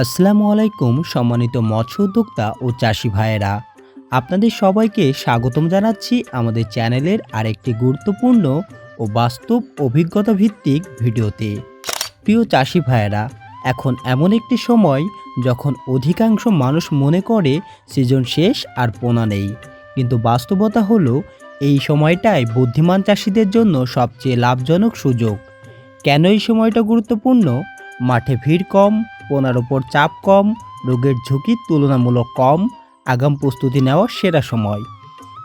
আসসালামু আলাইকুম, সম্মানিত মৎস্য উদ্যোক্তা ও চাষি ভাইয়েরা। আপনাদের সবাইকে স্বাগতম জানাচ্ছি আমাদের চ্যানেলের আরেকটি গুরুত্বপূর্ণ ও বাস্তব অভিজ্ঞতা ভিত্তিক ভিডিওতে। প্রিয় চাষি ভাইয়েরা, এখন এমন একটি সময় যখন অধিকাংশ মানুষ মনে করে সিজন শেষ আর পোনা নেই। কিন্তু বাস্তবতা হলো, এই সময়টাই বুদ্ধিমান চাষিদের জন্য সবচেয়ে লাভজনক সুযোগ। কেন এই সময়টা গুরুত্বপূর্ণ? মাঠে ভিড় কম পোনার ওপর চাপ কম, রোগের ঝুঁকি তুলনামূলক কম, আগাম প্রস্তুতি নেওয়ার সেরা সময়।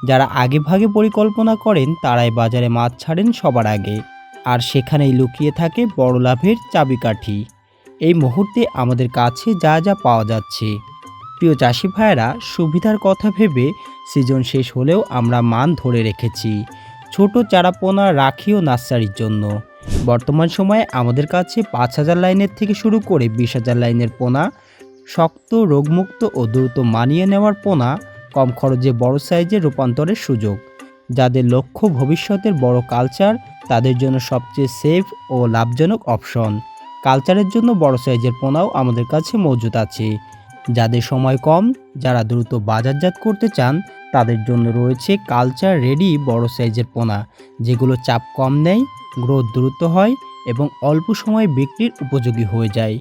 যারা আগে ভাগে পরিকল্পনা করেন, তারাই বাজারে মাছ ছাড়েন সবার আগে। আর সেখানেই লুকিয়ে থাকে বড় লাভের চাবিকাঠি। এই মুহূর্তে আমাদের কাছে যা যা পাওয়া যাচ্ছে। প্রিয় চাষি ভাইয়েরা, সুবিধার কথা ভেবে সিজন শেষ হলেও আমরা মান ধরে রেখেছি। ছোট চারা পোনা রাখিও নার্সারির জন্য। বর্তমান সময়ে আমাদের কাছে পাঁচ হাজার লাইনের থেকে শুরু করে বিশ হাজার লাইনের পোনা, শক্ত, রোগমুক্ত ও দ্রুত মানিয়ে নেওয়ার পোনা, কম খরচে বড় সাইজে রূপান্তরের সুযোগ। যাদের লক্ষ্য ভবিষ্যতের বড় কালচার, তাদের জন্য সবচেয়ে সেফ ও লাভজনক অপশন। কালচারের জন্য বড় সাইজের পোনাও আমাদের কাছে মজুদ আছে। যাদের সময় কম, যারা দ্রুত বাজারজাত করতে চান, তাদের জন্য রয়েছে কালচার রেডি বড় সাইজের পোনা, যেগুলো চাপ কম নেয় গ্রোথ দ্রুত হয় এবং অল্প সময়ে বিক্রির উপযোগী হয়ে যায়।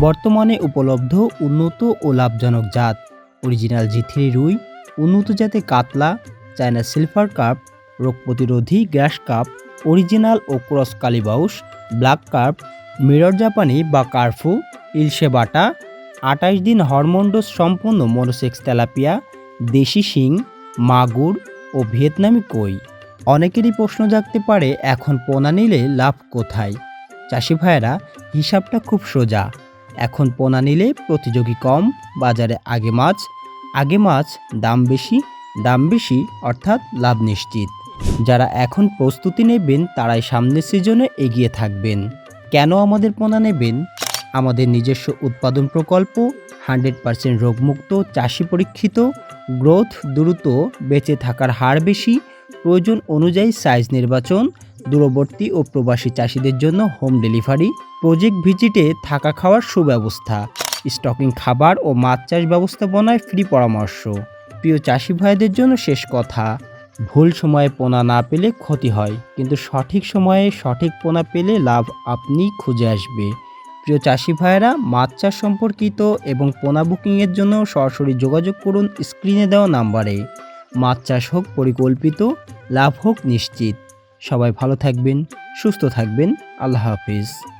বর্তমানে উপলব্ধ উন্নত ও লাভজনক জাত। অরিজিনাল জি থ্রি রুই, উন্নত জাতের কাতলা, চায়না সিলভার কাপ রোগ প্রতিরোধী গ্যাস কাপ, অরিজিনাল ও ক্রস কালিবাউস, ব্ল্যাক কার্প, মিরর জাপানি বা কার্ফু, ইলশে বাটা আঠাশ দিন হরমোন্ডোজ সম্পন্ন মনোসেক্স তেলাপিয়া, দেশি শিং, মাগুর ও ভিয়েতনামি কই। অনেকেরই প্রশ্ন জাগতে পারে, এখন পোনা নিলে লাভ কোথায়? চাষি ভাইয়েরা, হিসাবটা খুব সোজা। এখন পোনা নিলে প্রতিযোগী কম, বাজারে আগে মাছ আগে মাছ দাম বেশি দাম বেশি, অর্থাৎ লাভ নিশ্চিত। যারা এখন প্রস্তুতি নেবেন, তারাই সামনের সিজনে এগিয়ে থাকবেন। কেন আমাদের পোনা নেবেন? আমাদের নিজস্ব উৎপাদন প্রকল্প, হান্ড্রেড পার্সেন্ট রোগমুক্ত, চাষি পরীক্ষিত, গ্রোথ দ্রুত, বেঁচে থাকার হার বেশি প্রয়োজন অনুযায়ী সাইজ নির্বাচন, দূরবর্তী ও প্রবাসী চাষিদের জন্য হোম ডেলিভারি প্রজেক্ট ভিজিটে থাকা খাওয়ার সুব্যবস্থা স্টকিং খাবার ও মাছ চাষ ব্যবস্থাপনায় ফ্রি পরামর্শ। প্রিয় চাষি ভাইদের জন্য শেষ কথা, ভুল সময়ে পোনা না পেলে ক্ষতি হয়, কিন্তু সঠিক সময়ে সঠিক পোনা পেলে লাভ আপনি খুঁজে আসবে। প্রিয় চাষি ভাইয়েরা, মাছ চাষ সম্পর্কিত এবং পোনা বুকিংয়ের জন্য সরাসরি যোগাযোগ করুন স্ক্রিনে দেওয়া নাম্বারে। মাছ চাষ হোক পরিকল্পিত লাভ হোক নিশ্চিত। সবাই ভালো থাকবেন সুস্থ থাকবেন। আল্লাহ হাফিজ।